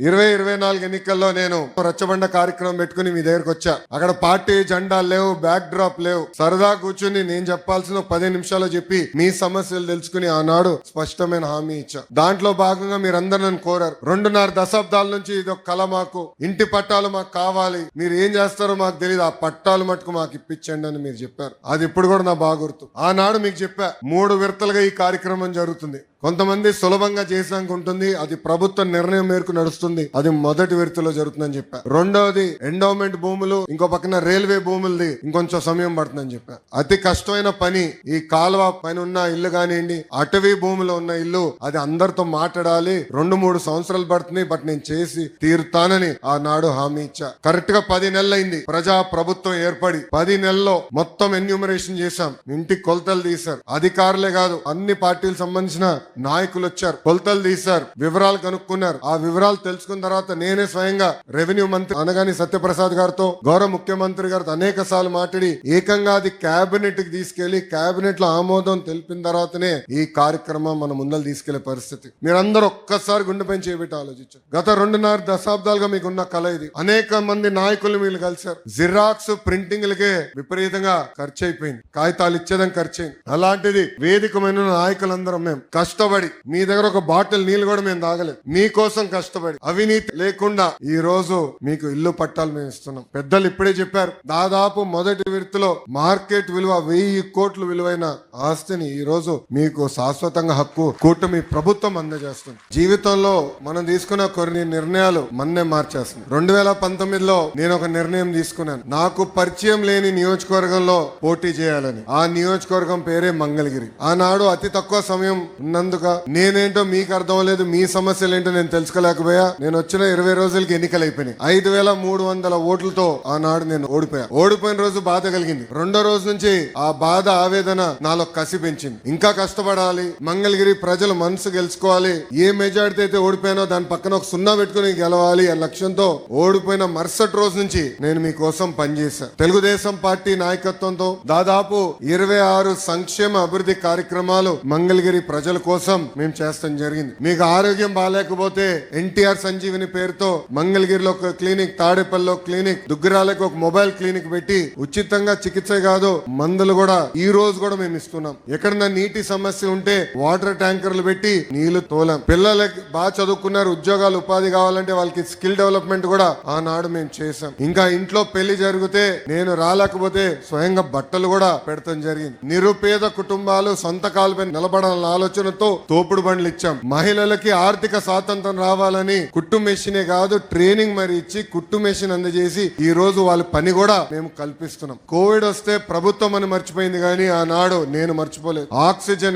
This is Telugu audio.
ఇరవై ఇరవై నాలుగు ఎన్నికల్లో నేను రచ్చబండ కార్యక్రమం పెట్టుకుని మీ దగ్గరకు వచ్చా. అక్కడ పార్టీ జెండా లేవు బ్యాక్ డ్రాప్ లేవు. సరదా కూర్చుని నేను చెప్పాల్సిన పది నిమిషాలు చెప్పి మీ సమస్యలు తెలుసుకుని ఆనాడు స్పష్టమైన హామీ ఇచ్చా. దాంట్లో భాగంగా మీరందరూ నన్ను కోరారు. రెండున్నర దశాబ్దాల నుంచి ఇది ఒక కళ మాకు. ఇంటి పట్టాలు మాకు కావాలి. మీరు ఏం చేస్తారో మాకు తెలియదు ఆ పట్టాలు మటుకు మాకు ఇప్పించండి అని మీరు చెప్పారు. అది ఇప్పుడు కూడా నా బాగుర్తు ఆనాడు మీకు చెప్పా మూడు విడతలుగా ఈ కార్యక్రమం జరుగుతుంది. కొంతమంది సులభంగా చేసానుకుంటుంది ఉంటుంది. అది ప్రభుత్వ నిర్ణయం మేరకు నడుస్తుంది. అది మొదటి విడతలో జరుగుతుందని చెప్పా. రెండవది ఎండోమెంట్ భూములు ఇంకో పక్కన రైల్వే భూములది ఇంకొంచెం సమయం పడుతుందని చెప్పా. అతి కష్టమైన పని ఈ కాలువ పైన ఉన్న ఇల్లు కానివ్వండి అటవీ భూమిలో ఉన్న ఇల్లు అది అందరితో మాట్లాడాలి. రెండు మూడు సంవత్సరాలు పడుతుంది బట్ నేను చేసి తీరుతానని ఆనాడు హామీ ఇచ్చా. కరెక్ట్గా పది నెలలైంది. ప్రజా ప్రభుత్వం ఏర్పడి పది నెలల్లో మొత్తం ఎన్యూమరేషన్ చేశాం. ఇంటికి కొలతలు తీశారు. అధికారులే కాదు అన్ని పార్టీలకు సంబంధించిన నాయకులు వచ్చారు కొలతలు తీశారు వివరాలు కనుక్కున్నారు. ఆ వివరాలు తెలుసుకున్న తర్వాత నేనే స్వయంగా రెవెన్యూ మంత్రి అనగాని సత్యప్రసాద్ గారితో గౌరవ ముఖ్యమంత్రి గారితో అనేక సార్లు మాట్లాడి ఏకంగా అది కేబినెట్కి తీసుకెళ్ళి కేబినెట్లో ఆమోదం తెలిపిన తర్వాతనే ఈ కార్యక్రమం మన ముందర తీసుకెళ్ళే పరిస్థితి. మీరందరూ ఒక్కసారి గుండెపై చేపెట్టి ఆలోచించారు గత రెండున్నర దశాబ్దాలుగా మీకున్న కళ ఇది. అనేక మంది నాయకులు మీరు కలిశారు. జిరాక్స్ ప్రింటింగ్లకే విపరీతంగా ఖర్చు అయిపోయింది. కాగితాలు ఇచ్చేదానికి ఖర్చు అయింది. అలాంటిది వేదికమైన నాయకులందరం మేము. కష్టపడి మీ దగ్గర ఒక బాటిల్ నీళ్ళు కూడా మేము తాగలేదు. మీకోసం కష్టపడి అవినీతి లేకుండా ఈ రోజు మీకు ఇల్లు పట్టాలు మేము ఇస్తున్నాం. పెద్దలు ఇప్పుడే చెప్పారు దాదాపు మొదటి విడతలో మార్కెట్ విలువ వెయ్యి కోట్లు విలువైన ఆస్తిని ఈ రోజు మీకు శాశ్వతంగా హక్కు కూటమి ప్రభుత్వం అందజేస్తుంది. జీవితంలో మనం తీసుకున్న కొన్ని నిర్ణయాలు మన్నే మార్చేస్తుంది రెండు వేల పంతొమ్మిదిలో నేను ఒక నిర్ణయం తీసుకున్నాను. నాకు పరిచయం లేని నియోజకవర్గంలో పోటీ చేయాలని. ఆ నియోజకవర్గం పేరే మంగళగిరి. ఆనాడు అతి తక్కువ సమయం ఉన్నందు ఉన్నందుక నేనేంటో మీకు అర్థం లేదు మీ సమస్యలు ఏంటో నేను తెలుసుకోలేకపోయా. నేను వచ్చిన ఇరవై రోజులకి ఎన్నికలు అయిపోయినాయి ఐదు వేల మూడు వందల ఓట్లతో ఆనాడు నేను ఓడిపోయా. ఓడిపోయిన రోజు బాధ కలిగింది. రెండో రోజు నుంచి ఆ బాధ ఆవేదన నాలో కసి పెంచింది. ఇంకా కష్టపడాలి. మంగళగిరి ప్రజల మనసు గెలుచుకోవాలి. ఏ మెజార్టీ అయితే ఓడిపోయానో దాని పక్కన ఒక సున్నా పెట్టుకుని గెలవాలి అనే లక్ష్యంతో ఓడిపోయిన మరుసటి రోజు నుంచి నేను మీకోసం పనిచేశా. తెలుగుదేశం పార్టీ నాయకత్వంతో దాదాపు ఇరవై ఆరు సంక్షేమ అభివృద్ధి కార్యక్రమాలు మంగళగిరి ప్రజల కోసం కోసం మేము చేస్తాం జరిగింది. మీకు ఆరోగ్యం బాగాలేకపోతే ఎన్టీఆర్ సంజీవిని పేరుతో మంగళగిరిలో ఒక క్లినిక్ తాడేపల్లిలో క్లినిక్ దుగ్గిరాలకు ఒక మొబైల్ క్లినిక్ పెట్టి ఉచితంగా చికిత్స కాదు మందులు కూడా ఈ రోజు కూడా మేము ఇస్తున్నాం. ఎక్కడన్నా నీటి సమస్య ఉంటే వాటర్ ట్యాంకర్లు పెట్టి నీళ్ళు తోలాం. పిల్లలకి బాగా చదువుకున్నారు ఉద్యోగాలు ఉపాధి కావాలంటే వాళ్ళకి స్కిల్ డెవలప్మెంట్ కూడా ఆనాడు మేము చేసాం ఇంకా ఇంట్లో పెళ్ళి జరిగితే నేను రాలేకపోతే స్వయంగా బట్టలు కూడా పెడతాం జరిగింది. నిరుపేద కుటుంబాలు సొంత కాలుపై నిలబడాలన్న ఆలోచనతో తోపుడు బండ్లు ఇచ్చాం. మహిళలకి ఆర్థిక స్వాతంత్రం రావాలని కుట్టు మెషినే కాదు ట్రైనింగ్ మరి ఇచ్చి కుట్టు మెషిన్ అందజేసి ఈ రోజు వాళ్ళ పని కూడా మేము కల్పిస్తున్నాం. కోవిడ్ వస్తే ప్రభుత్వం అని మర్చిపోయింది కానీ ఆనాడు నేను మర్చిపోలేదు. ఆక్సిజన్